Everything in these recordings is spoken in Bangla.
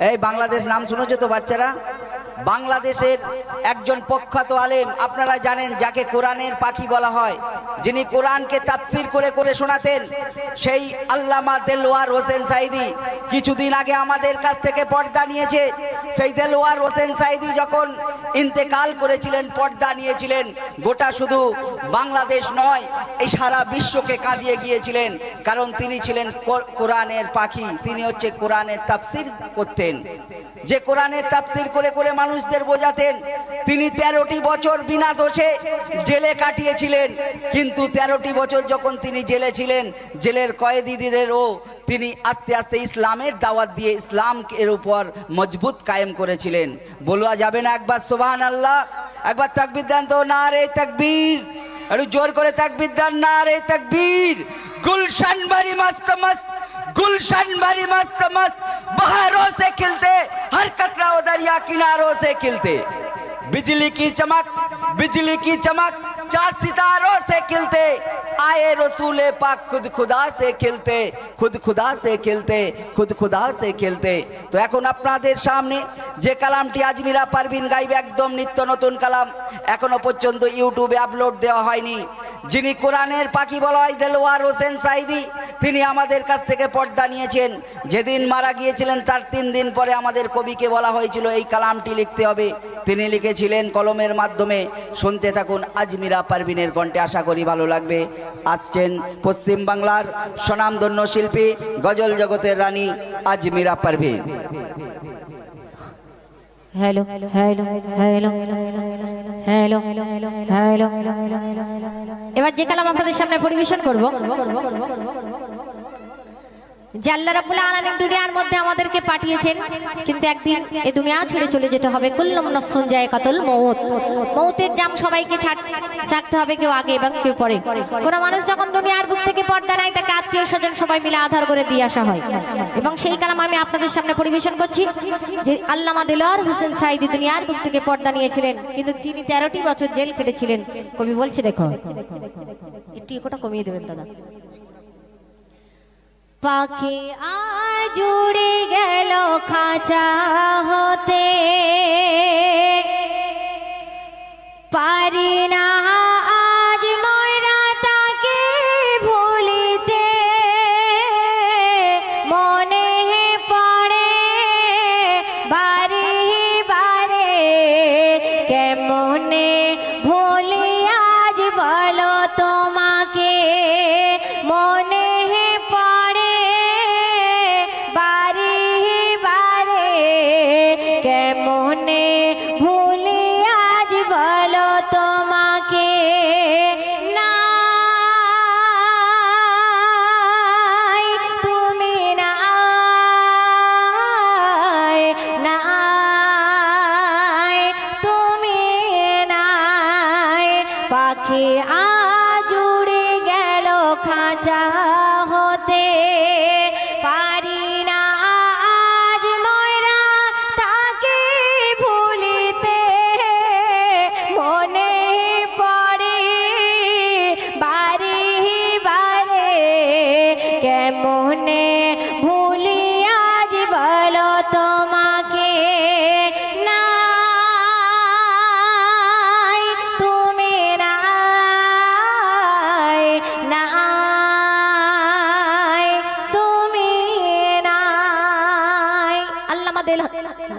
এই বাংলাদেশ নাম শুনেছো তো বাচ্চারা বাংলাদেশের একজন প্রখ্যাত আলেম, আপনারা জানেন যাকে কোরআনের পাখি বলা হয়। যিনি কোরআনকে তাফসির করে করে শোনাতেন, সেই আল্লামা দেলোয়ার হোসেন সাইদি কিছুদিন আগে আমাদের কাছ থেকে পর্দা নিয়েছে। সেই দেলোয়ার হোসেন সাইদি যখন ইন্তেকাল করেছিলেন, পর্দা নিয়েছিলেন, গোটা শুধু বাংলাদেশ নয়, এই সারা বিশ্বকে কাঁদিয়ে গিয়েছিলেন, কারণ তিনি ছিলেন কোরআনের পাখি, তিনি হচ্ছে কোরআনের তাফসির করতেন। যে কোরআনের তাফসির করে করে মানুষদের বোঝাতেন। তিনি তেরোটি বছর বিনা দোষে জেলে কাটিয়েছিলেন। কিন্তু তেরোটি বছর যখন তিনি জেলে ছিলেন, জেলের কয়েদিদেরও তিনি আস্তে আস্তে ইসলামের দাওয়াত দিয়ে ইসলাম এর উপর মজবুত কায়েম করেছিলেন। বলুয়া যাবে না একবার সোবাহান আল্লাহ একবার তাকবির দেন তো না রে তাকবীর। একটু জোর করে তাকবির দেন না রে তাকবীর। গুলশান বাড়ি মস্ত মস্ত। गुलशन भरी मस्त मस्त बहारों से खिलते हर कतरा वो दरिया किनारों से खिलते बिजली की चमक बिजली की चमक चार सितारों से खिलते आए रसूल पाक खुद खुदा से खिलते खुद खुदा से खिलते खुद खुदा से खिलते তো এখন আপনাদের সামনে যে কালামটি আজমিরা পারভিন গাইবে একদম নিত্য নতুন কালাম এখনো পর্যন্ত ইউটিউবে আপলোড দেওয়া হয়নি যিনি কোরআনের পাখি বলা হয় দেলোয়ার হোসেন সাইদি তিনি আমাদের কাছ থেকে পর্দা নিয়েছেন যেদিন মারা গিয়েছিলেন তার তিন দিন পরে আমাদের কবিকে বলা হয়েছিল এই কালামটি লিখতে হবে তিনি লিখেছিলেন কলমের মাধ্যমে শুনতে থাকুন আজমিরা পারভিনের কণ্ঠে আশা করি ভালো লাগবে আসছেন পশ্চিম বাংলার স্বনামধন্য শিল্পী গজল জগতের রানী Ajmira Parvin hello hello hello এবার যে কালাম আপনাদের সামনে পরিবেশন করব যে আল্লাহ রাব্বুল আলামিন দুনিয়ার মধ্যে আমাদেরকে পাঠিয়েছেন, কিন্তু একদিন এই দুনিয়া ছেড়ে চলে যেতে হবে। কুল্লুম নাফসুন জায়কাতুল মউত। মউতের জাম সবাইকে ছাড়- চাকতে হবে কেউ আগে এবং কেউ পরে। কোন মানুষ যখন দুনিয়ার বুক থেকে পর্দা নাই তাকে আত্মীয় স্বজন সবাই মিলে আধার করে দিয়ে আসা হয়। এবং সেই কালাম আমি আপনাদের সামনে পরিবেশন করছি, যে আল্লামা দিলওয়ার হোসেন সাইদি দুনিয়ার বুক থেকে পর্দা নিয়েছিলেন, কিন্তু তিনি তেরোটি বছর জেল কেটেছিলেন কবি বলছে, দেখো, একটু কমিয়ে দেবেন, দাদা। পাখি আজুড়ে গেল খাঁচা হতে। পারি পাখি আজুড়ে গেল খাঁচা।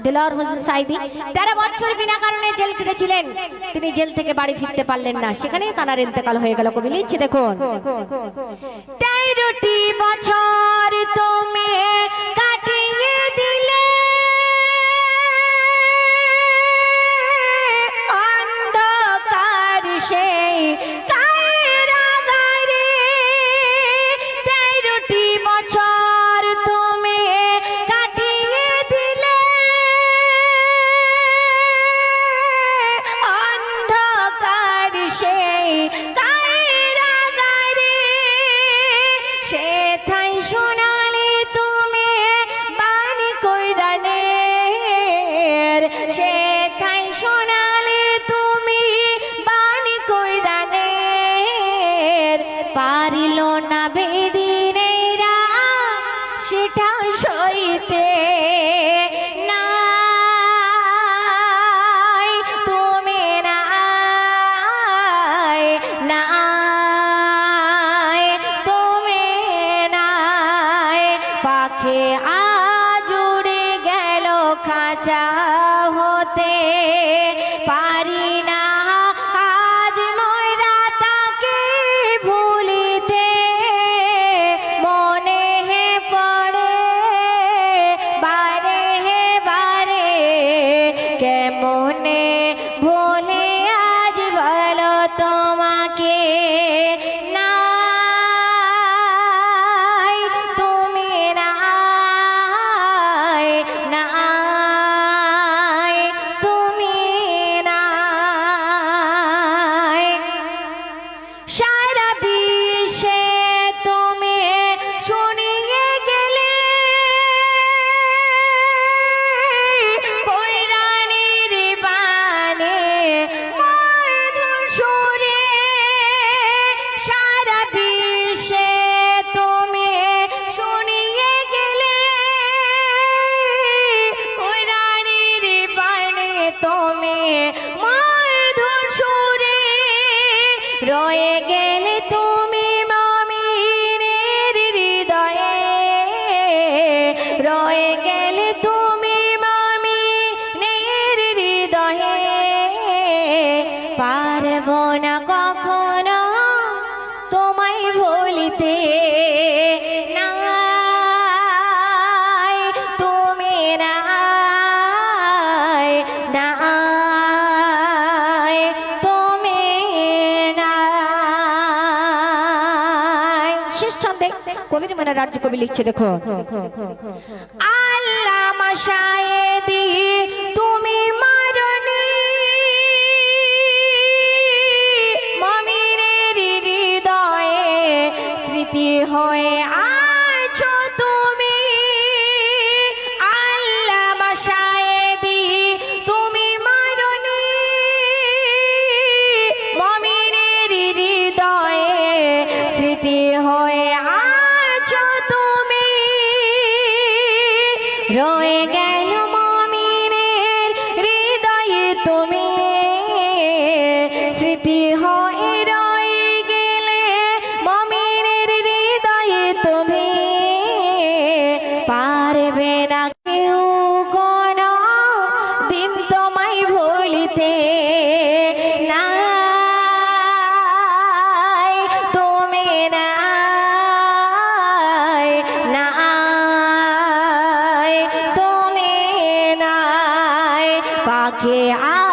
দিলওয়ার হোসেন সাইদি, তেরো বছর বিনা কারণে জেল কেটেছিলেন তিনি জেল থেকে বাড়ি ফিরতে পারলেন না। সেখানেই তানার ইন্তেকাল হয়ে গেল কবি, লিখছি দেখুন। তেরোটি বছর তুমি দিতে নাই তুমি নাই তুমি পাখি গেল খাঁচা কবির মানে রাজ্য কবি লিখছে, দেখো। আল্লাহ তুমি হৃদয়ে স্মৃতি হয়ে তুমি। তুমি হৃদয়ে স্মৃতি হয়ে আ হয়ে Yeah.